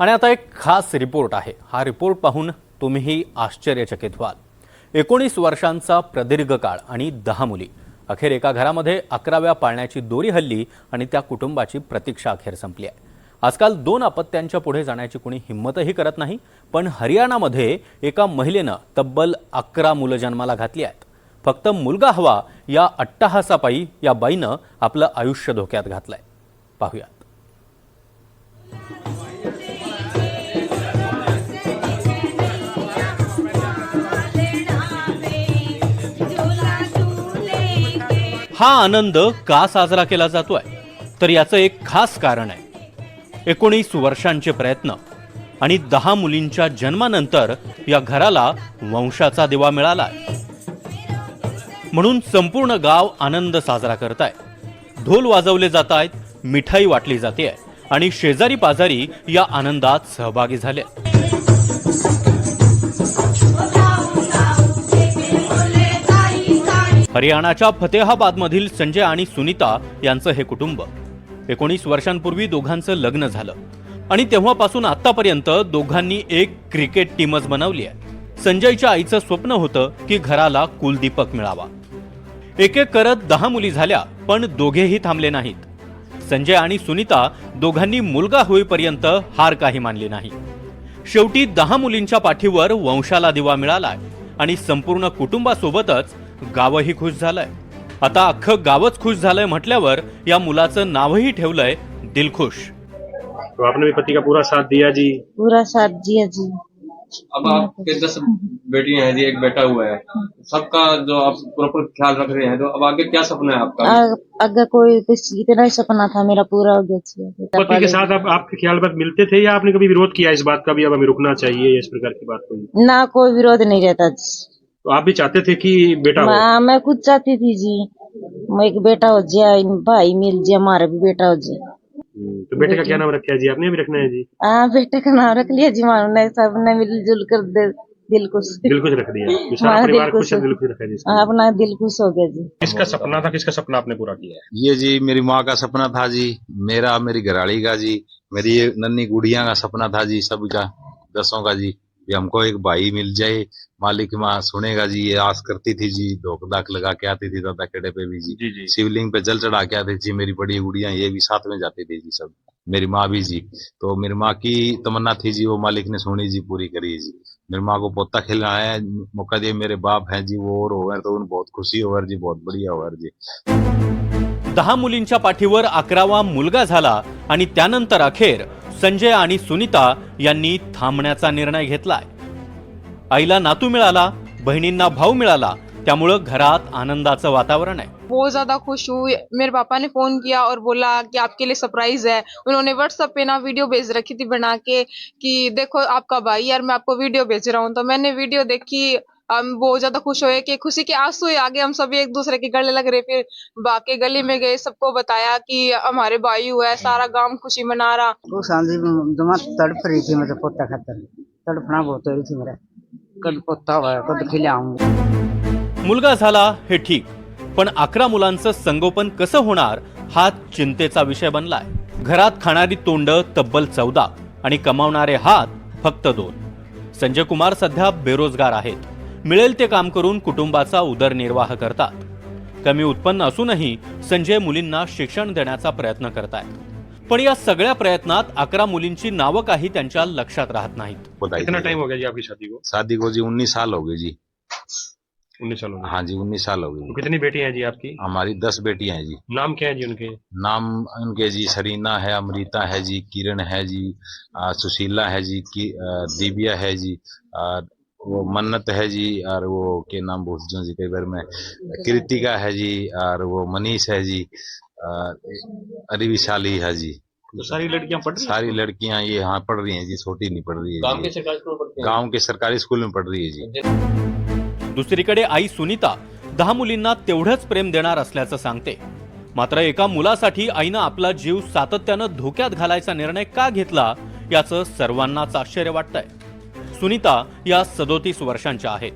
आणि आता एक खास रिपोर्ट आहे. हा रिपोर्ट पाहून तुम्हीही आश्चर्यचकित व्हाल. एकोणीस वर्षांचा प्रदीर्घ काळ आणि दहा मुली. अखेर एका घरामध्ये अकराव्या पाळण्याची दोरी हल्ली आणि त्या कुटुंबाची प्रतीक्षा अखेर संपली आहे. आजकाल दोन अपत्यांच्या पुढे जाण्याची कुणी हिंमतही करत नाही पण हरियाणामध्ये एका महिलेनं तब्बल अकरा मुलं जन्माला घातली आहेत. फक्त मुलगा हवा या अट्टहासापायी या बाईनं आपलं आयुष्य धोक्यात घातलंय. पाहूयात. हा आनंद का साजरा केला जातोय? तर याचं एक खास कारण आहे. एकोणीस वर्षांचे प्रयत्न आणि दहा मुलींच्या जन्मानंतर या घराला वंशाचा दिवा मिळाला म्हणून संपूर्ण गाव आनंद साजरा करताय. ढोल वाजवले जात आहेत मिठाई वाटली जाते आणि शेजारी पाजारी या आनंदात सहभागी झाले हरियाणाच्या फतेहाबादमधील संजय आणि सुनीता यांचं हे कुटुंब. एकोणीस वर्षांपूर्वी दोघांचं लग्न झालं. आणि तेव्हापासून आतापर्यंत दोघांनी एक क्रिकेट टीमच बनवली आहे. संजयच्या आईचं स्वप्न होतं की घराला कुलदीपक मिळावा. एक एक करत दहा मुली झाल्या पण दोघेही थांबले नाहीत. संजय आणि सुनीता दोघांनी मुलगा होईपर्यंत हार काही मानली नाही. शेवटी दहा मुलींच्या पाठीवर वंशाला दिवा मिळालाय आणि संपूर्ण कुटुंबासोबतच गावही खुश झालंय. आता अख्खं गावच खुश झालंय म्हटल्यावर या मुलाचं नावही ठेवलंय दिलखुश. तो आपने भी पति का पूरा साथ दिया जी? पूरा साथ जिया जी। अब आपके दस बेटियां हैं जी एक बेटा हुआ है। सबका जो आप प्रॉपर ख्याल रख रहे हैं तो अब आगे क्या सपना है आपका? अगर कोई कुछ इतना ही सपना था मेरा पूरा हो गया बेटा पति के साथ आप आपके ख्याल बात मिलते थे या आपने कभी विरोध किया इस बात का भी अब हमें रुकना चाहिए इस प्रकार की बात कोई? ना कोई विरोध नहीं रहता जी। तो आप भी चाहते थे कि बेटा हो? मैं मैं खुद चाहती थी जी। मैं एक बेटा हो जाए भाई मिल जाए हमारा भी बेटा हो जाए हम्म, तो बेटे का क्या नाम रखा है जी? आपने भी रखना है जी? हाँ बेटे का नाम रख लिया जी मानो ने सबने मिलजुल कर दे दिल खुश। दिल कुछ रख दिया। सारा हाँ, परिवार खुश है खुश। दिल कुछ रखा जी हाँ, अपना दिल खुश हो गया जी। किसका सपना था किसका सपना आपने पूरा किया है? ये जी मेरी माँ का सपना था जी मेरा मेरी घराड़ी का जी मेरी ये नन्ही गुड़िया का सपना था जी सबका दसों का जी। कि हमको एक भाई मिल जाए मालिक माँ सुनेगा जी ये आस करती थी जी धोख दाख लगा के आती थी दादा खेड़े पे भी जी। जी जी। शिवलिंग पे जल चढ़ा के आती थी मेरी बड़ी गुड़िया ये भी साथ में जाती थी जी सब मेरी माँ भी जी। तो मेरी माँ की तमन्ना थी जी वो मालिक ने सुनी जी पूरी करी जी। मेरी माँ को पोता खिलाना है मौका दिए मेरे बाप हैं जी वो और होवर तो उन बहुत खुशी होवर जी बहुत बढ़िया होवर जी। दहा मुलींच्या पाठीवर अकरावा मुलगा झाला आणि त्यानंतर अखेर संजय आणि सुनीता यांनी थांबण्याचा निर्णय घेतलाय. आईला नातू मिळाला बहिणींना भाऊ मिळाला त्यामुळं घरात आनंदाचं वातावरण आहे. बहुत ज्यादा खुश हुई. मेरे पापा ने फोन किया और बोला कि आपके लिए सरप्राइज है. उन्होंने व्हाट्सएप पे ना वीडियो भेज रखी थी बना के कि देखो आपका भाई यार मैं आपको वीडियो भेज रहा हूँ। तो मैंने वीडियो देखी हम बहुत ज्यादा खुश हुए कि खुशी के आंसू ही आगे हम सभी एक दूसरे के गले लग रहे। फिर बाकी गली में गए सबको बताया कि हमारे भाई हुआ है सारा गांव खुशी मना रहा। वो सांझी जमा तड़प रही थी मेरे पोता खातर तड़पना बहुत हो रही थी मेरा। कद पोता हुआ है कद खिलाऊंगा मुलगा झाला हे ठीक पण अकरा मुलांचं संगोपन कसं होणार हा चिंतेचा विषय बनलाय. घरात खाणारी तोंड तब्बल चौदा आणि कमावणारे हात फक्त दोन. संजय कुमार सध्या बेरोजगार आहेत. मिळेल ते काम करून कुटुंबाचा उदरनिर्वाह करतात. कमी उत्पन्न असूनही संजय मुलींना शिक्षण देण्याचा प्रयत्न करतायत. पण या सगळ्या प्रयत्नात अकरा मुलींची नावं काही त्यांच्या लक्षात राहत नाहीत. कितना टाइम हो गया जी आपकी शादी को। शादी को जी उन्नीस साल हो गए जी. उन्नीस साल हो गए. हाँ जी उन्नीस साल हो गए। तो जी। कितनी बेटियां हैं जी आपकी? हमारी दस बेटियां हैं जी। नाम क्या है जी उनके? नाम उनके जी सरीना है अमृता है जी किरण है जी सुशीला है जी की दिव्या है जी वो मन्नत है जी और वो के नाम भूल जाऊं जी कई बार में कृतिका है जी और वो मनीष है जी और अरे विशाली है जी। तो सारी लड़कियां पढ़ रही हैं? सारी लड़कियां ये यहाँ पढ़ रही हैं जी छोटी नहीं पढ़ रही है गांव के। सरकारी स्कूल हैं? गांव के सरकारी स्कूल में पढ़ रही है जी। दुसरीकडे आई सुनीता दहा मुलींना तेवढंच प्रेम देणार असल्याचं सांगते. मात्र एका मुलासाठी आईनं आपला जीव सातत्यानं धोक्यात घालायचा निर्णय का घेतला याचं सर्वांनाच आश्चर्य वाटतंय. सुनीता या सदोतीस वर्षांच्या आहेत.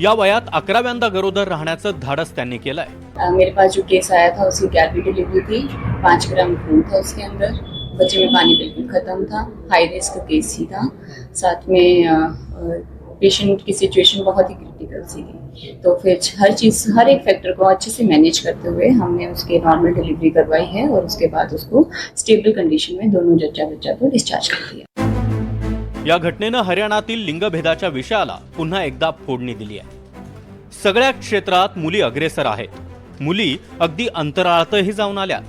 या वयात अकराव्यांदा गरोदर राहण्याचं धाडस त्यांनी केलंय. मेरे पास जो केस आया था उसकी ग्यारहवीं डिलीवरी थी. पाँच ग्राम खून था उसके अंदर. बच्चे में पानी बिल्कुल ख़त्म था. हाई रिस्क केस ही था. साथ में पेशेंट की सिचुएशन बहुत ही क्रिटिकल सी थी. तो फिर हर चीज़ हर एक फैक्टर को अच्छे से मैनेज करते हुए हमने उसके नॉर्मल डिलीवरी करवाई है और उसके बाद उसको स्टेबल कंडीशन में दोनों जच्चा बच्चा को डिस्चार्ज कर दिया। या घटनेनं हरियाणातील लिंगभेदाच्या विषयाला पुन्हा एकदा फोडणी दिली आहे. सगळ्या क्षेत्रात मुली अग्रेसर आहेत. मुली अगदी अंतराळातही जाऊन आल्या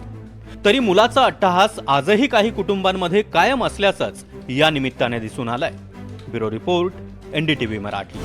तरी मुलाचा अट्टहास आजही काही कुटुंबांमध्ये कायम असल्याचंच या निमित्ताने दिसून आलंय. Bureau report NDTV Marathi.